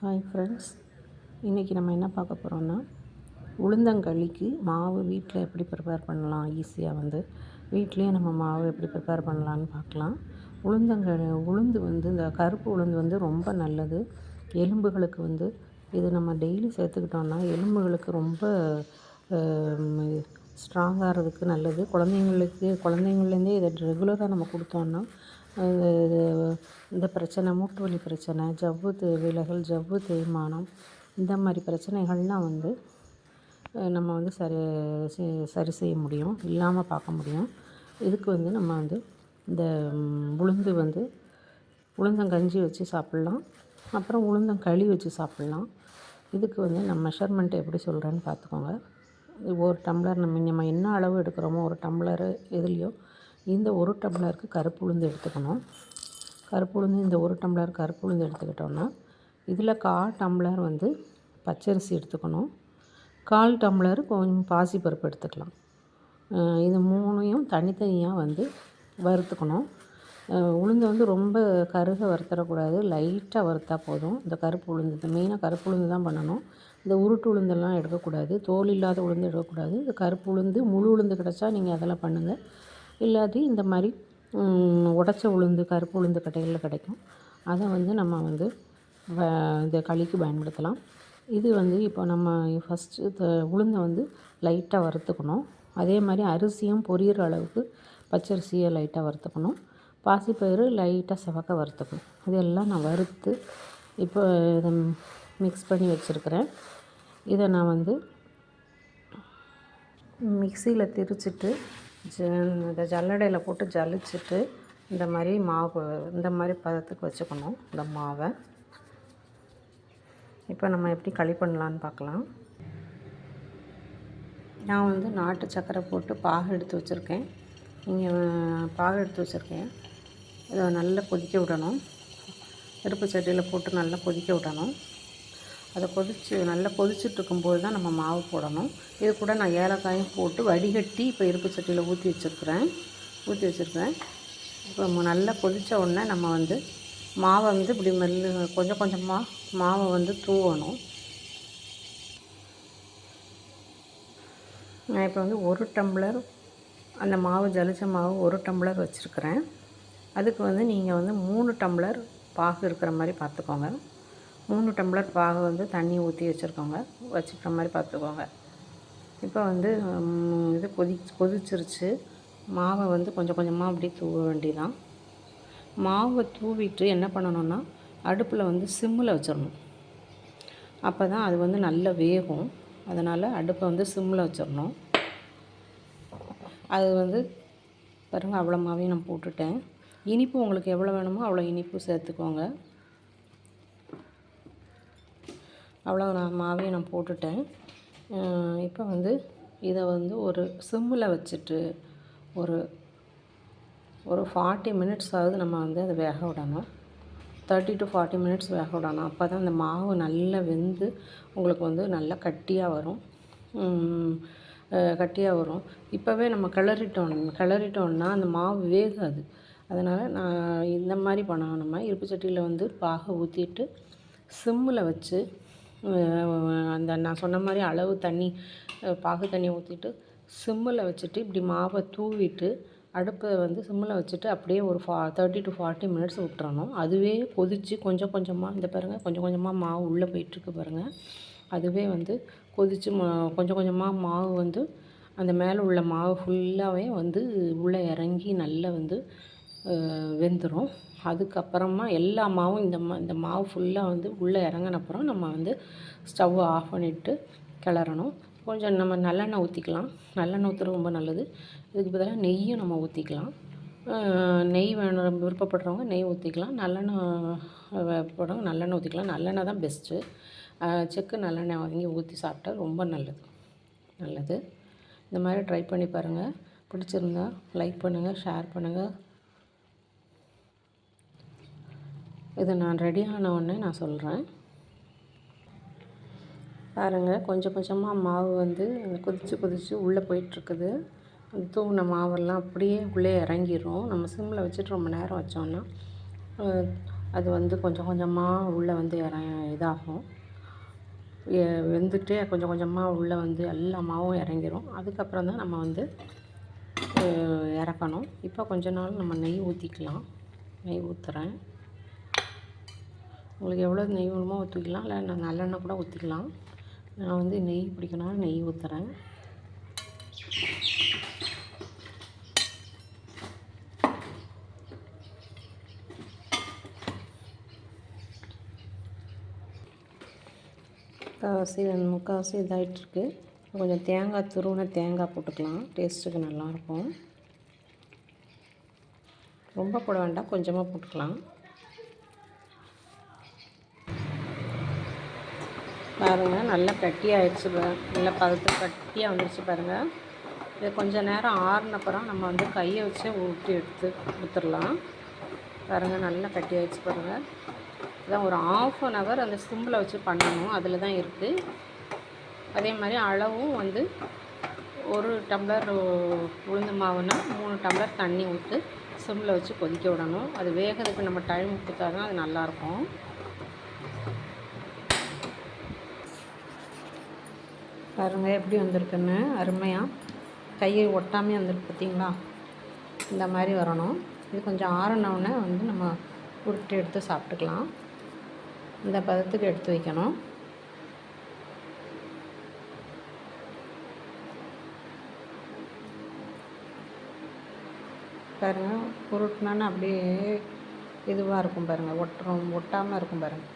Hi friends இன்றைக்கி நம்ம என்ன பார்க்க போகிறோம்னா உளுந்தங்களிக்கு மாவு வீட்டில் எப்படி ப்ரிப்பேர் பண்ணலாம் ஈஸியாக வந்து வீட்லேயே நம்ம மாவு எப்படி ப்ரிப்பேர் பண்ணலான்னு பார்க்கலாம். உளுந்தங்களி உளுந்து வந்து இந்த கருப்பு உளுந்து வந்து ரொம்ப நல்லது. எலும்புகளுக்கு வந்து இது நம்ம டெய்லி சேர்த்துக்கிட்டோம்னா எலும்புகளுக்கு ரொம்ப ஸ்ட்ராங்காகிறதுக்கு நல்லது. குழந்தைங்களுக்கு குழந்தைங்கள்லேருந்தே இதை ரெகுலராக நம்ம கொடுத்தோன்னா இது இந்த பிரச்சனை மூட்டு வலி பிரச்சனை ஜவ்வு விலகல் ஜவ்வு தேய்மானம் இந்த மாதிரி பிரச்சனைகள்லாம் வந்து நம்ம வந்து சரி சரி செய்ய முடியும். இல்லாமல் பார்க்க முடியும். இதுக்கு வந்து நம்ம வந்து இந்த உளுந்து வந்து உளுந்தங்கஞ்சி வச்சு சாப்பிட்லாம். அப்புறம் உளுந்தங்களி வச்சு சாப்பிட்லாம். இதுக்கு வந்து நான் மெஷர்மெண்ட் எப்படி சொல்கிறேன்னு பார்த்துக்கோங்க. ஒரு டம்ளர் நம்ம நம்ம என்ன அளவு எடுக்கிறோமோ ஒரு டம்ளரு எதுலேயோ இந்த ஒரு டம்ளருக்கு கருப்பு உளுந்து எடுத்துக்கணும். கருப்பு உளுந்து இந்த ஒரு டம்ளர் கருப்பு உளுந்து எடுத்துக்கிட்டோன்னா இதில் கால் டம்ளர் வந்து பச்சரிசி எடுத்துக்கணும். கால் டம்ளர் கொஞ்சம் பாசிப்பருப்பு எடுத்துக்கலாம். இது மூணையும் தனித்தனியாக வந்து வறுத்துக்கணும். உளுந்து வந்து ரொம்ப கருக வறுத்தரக்கூடாது லைட்டாக வறுத்தா போதும். இந்த கருப்பு உளுந்து மெயினாக கருப்பு உளுந்து தான் பண்ணணும். இந்த உருட்டு உளுந்தெல்லாம் எடுக்கக்கூடாது தோல் இல்லாத உளுந்து எடுக்கக்கூடாது. இந்த கருப்பு உளுந்து முழு உளுந்து கிடச்சா நீங்கள் அதெல்லாம் பண்ணுங்கள் இல்லாட்டி இந்த மாதிரி உடச்ச உளுந்து கருப்பு உளுந்து கடைகளில் கிடைக்கும். அதை வந்து நம்ம வந்து இந்த களிக்கு பயன்படுத்தலாம். இது வந்து இப்போ நம்ம ஃபஸ்ட்டு த உளுந்தை வந்து லைட்டாக வறுத்துக்கணும். அதே மாதிரி அரிசியும் பொரியிற அளவுக்கு பச்சரிசியை லைட்டாக வறுத்துக்கணும். பாசிப்பயிறு லைட்டாக செவக்க வறுத்துக்கணும். இதெல்லாம் நான் வறுத்து இப்போ இதை மிக்ஸ் பண்ணி வச்சுருக்கிறேன். இதை நான் வந்து மிக்சியில் திரிச்சிட்டு ஜ இந்த ஜல்லடையில் போட்டு ஜலிச்சுட்டு இந்த மாதிரி மாவு இந்த மாதிரி பதத்துக்கு வச்சுக்கணும் இந்த மாவை. இப்போ நம்ம எப்படி களி பண்ணலான்னு பார்க்கலாம். நான் வந்து நாட்டு சக்கரை போட்டு பாகு எடுத்து வச்சுருக்கேன். நீங்கள் பாகு எடுத்து வச்சுருக்கேன். இதை நல்லா கொதிக்க விடணும். நெருப்பு சட்டியில் போட்டு நல்லா கொதிக்க விடணும். அதை கொதித்து நல்லா கொதிச்சுட்ருக்கும்போது தான் நம்ம மாவு போடணும். இது கூட நான் ஏலக்காயும் போட்டு வடிகட்டி இப்போ இருப்பு சட்டியில் ஊற்றி வச்சுருக்குறேன். ஊற்றி வச்சுருக்கேன் இப்போ நல்லா கொதித்த உடனே நம்ம வந்து மாவை வந்து இப்படி மெல்லு கொஞ்சம் கொஞ்சமாக மாவை வந்து தூவணும். நான் இப்போ வந்து ஒரு டம்ளர் அந்த மாவு ஜலிச்ச மாவு ஒரு டம்ளர் வச்சுருக்கிறேன். அதுக்கு வந்து நீங்கள் வந்து மூணு டம்ளர் பாகு இருக்கிற மாதிரி பார்த்துக்கோங்க. மூணு டம்ளர் பாகு வந்து தண்ணி ஊற்றி வச்சுருக்கோங்க. வச்சுக்கிற மாதிரி பார்த்துக்கோங்க. இப்போ வந்து இது கொதி கொதிச்சிருச்சு. மாவை வந்து கொஞ்சம் கொஞ்சமாக அப்படியே தூவ வேண்டிதான் மாவை தூவிட்டு என்ன பண்ணணும்னா அடுப்பில் வந்து சிம்மில் வச்சிடணும். அப்போ தான் அது வந்து நல்லா வேகும். அதனால் அடுப்பை வந்து சிம்மில் வச்சிடணும். அது வந்து பாருங்கள் அவ்வளோ மாவையும் நான் போட்டுட்டேன். இனிப்பு உங்களுக்கு எவ்வளோ வேணுமோ அவ்வளோ இனிப்பு சேர்த்துக்கோங்க. அவ்வளோ நான் மாவையும் நான் போட்டுட்டேன். இப்போ வந்து இதை வந்து ஒரு சிம்மில் வச்சுட்டு ஒரு ஒரு ஃபார்ட்டி மினிட்ஸ் ஆகுது நம்ம வந்து அதை வேக விடணும். தேர்ட்டி டு ஃபார்ட்டி மினிட்ஸ் வேக விடணும். அப்போ தான் அந்த மாவு நல்லா வெந்து உங்களுக்கு வந்து நல்லா கட்டியாக வரும். கட்டியாக வரும். இப்போவே நம்ம கிளறிட்டோம் கிளறிட்டோம்னா அந்த மாவு வேகாது. அதனால் நான் இந்த மாதிரி பண்ணணும். நம்ம இருப்பு சட்டியில் வந்து பாகை ஊற்றிட்டு சிம்மில் வச்சு அந்த நான் சொன்ன மாதிரி அளவு தண்ணி பாகு தண்ணி ஊற்றிட்டு சிம்மில் வச்சுட்டு இப்படி மாவை தூவிட்டு அடுப்பை வந்து சிம்மில் வச்சுட்டு அப்படியே ஒரு ஃபா தேர்ட்டி டு ஃபார்ட்டி மினிட்ஸ் விட்டுறணும். அதுவே கொதித்து கொஞ்சம் கொஞ்சமாக இந்த பாருங்கள் கொஞ்சம் கொஞ்சமாக மாவு உள்ளே போயிட்டுருக்கு பாருங்கள் அதுவே வந்து கொதித்து மா கொஞ்சம் கொஞ்சமாக மாவு வந்து அந்த மேலே உள்ள மாவு ஃபுல்லாகவே வந்து உள்ளே இறங்கி நல்லா வந்து வெந்துடும் அதுக்கப்புறமா எல்லா மாவும் இந்த மா இந்த மாவு ஃபுல்லாக வந்து உள்ளே இறங்கினப்புறம் நம்ம வந்து ஸ்டவ்வை ஆஃப் பண்ணிவிட்டு கிளறணும். கொஞ்சம் நம்ம நல்லெண்ணெய் ஊற்றிக்கலாம் நல்லெண்ணெய் ஊற்றுறது ரொம்ப நல்லது. இதுக்கு பதிலாக நெய்யும் நம்ம ஊற்றிக்கலாம் நெய் வேணும் விருப்பப்படுறவங்க நெய் ஊற்றிக்கலாம் நல்லெண்ணெய் போடுறவங்க நல்லெண்ணெய் ஊற்றிக்கலாம் நல்லெண்ணெய் தான் பெஸ்ட்டு செக்கு நல்லெண்ணெய் வாங்கி ஊற்றி சாப்பிட்டா ரொம்ப நல்லது. நல்லது. இந்த மாதிரி ட்ரை பண்ணி பாருங்கள் பிடிச்சிருந்தா லைக் பண்ணுங்கள் ஷேர் பண்ணுங்கள் இது நான் ரெடி ஆன உடனே நான் சொல்கிறேன் பாருங்கள் கொஞ்சம் கொஞ்சமாக மாவு வந்து கொதித்து கொதித்து உள்ளே போயிட்டுருக்குது. அந்த தூவின மாவெல்லாம் அப்படியே உள்ளே இறங்கிடும் நம்ம சிம்மில் வச்சுட்டு ரொம்ப நேரம் வச்சோன்னா அது வந்து கொஞ்சம் கொஞ்சமாக உள்ளே வந்து இற இதாகும். எ- வெந்துட்டு கொஞ்சம் கொஞ்சமாக உள்ளே வந்து எல்லா மாவும் இறங்கிடும் அதுக்கப்புறம் தான் நம்ம வந்து இறக்கணும். இப்போ கொஞ்ச நாள் நம்ம நெய் ஊற்றிக்கலாம் நெய் ஊற்றுறேன் உங்களுக்கு எவ்வளோ நெய் வேணுமோ ஊற்றிக்கலாம். இல்லை நான் நல்லெண்ணெய் கூட ஊற்றிக்கலாம். நான் வந்து நெய் பிடிக்கணும் நெய் ஊற்றுறேன் முக்கால்வாசி முக்கால்வாசி இதாகிட்டுருக்கு கொஞ்சம் தேங்காய் துருவின தேங்காய் போட்டுக்கலாம். டேஸ்ட்டுக்கு நல்லாயிருக்கும். ரொம்ப போட வேண்டாம். கொஞ்சமாக போட்டுக்கலாம். பாருங்கள் நல்லா கட்டியாகிடுச்சு பா- நல்லா பதத்து கட்டியாக வந்துருச்சு பாருங்கள் இது கொஞ்சம் நேரம் ஆறுனப்புறம் நம்ம வந்து கையை வச்சு ஊட்டி எடுத்து ஊற்றுடலாம் பாருங்கள் நல்லா கட்டியாகிடுச்சு பாருங்கள் இதான் ஒரு ஆஃப் அன் ஹவர் அந்த சிம்பில் வச்சு பண்ணணும் அதில் தான் இருக்குது அதே மாதிரி அளவும் வந்து ஒரு டம்ளர் உளுந்து மாவுனா மூணு டம்ளர் தண்ணி ஊற்று சிம்மில் வச்சு கொதிக்க விடணும். அது வேகிறதுக்கு நம்ம டைம் கொடுத்தா தான் அது நல்லாயிருக்கும் பாருங்கள் எப்படி வந்திருக்குன்னு. அருமையாக கையை ஒட்டாமே வந்திருக்கு பார்த்தீங்களா இந்த மாதிரி வரணும். இது கொஞ்சம் ஆறினவுடனே வந்து நம்ம உருட்டு எடுத்து சாப்பிட்டுக்கலாம். இந்த பதத்துக்கு எடுத்து வைக்கணும். பாருங்கள் உருட்டினோன்னு அப்படியே இதுவாக இருக்கும் பாருங்கள் ஒட்டுறோம் ஒட்டாமல் இருக்கும் பாருங்கள்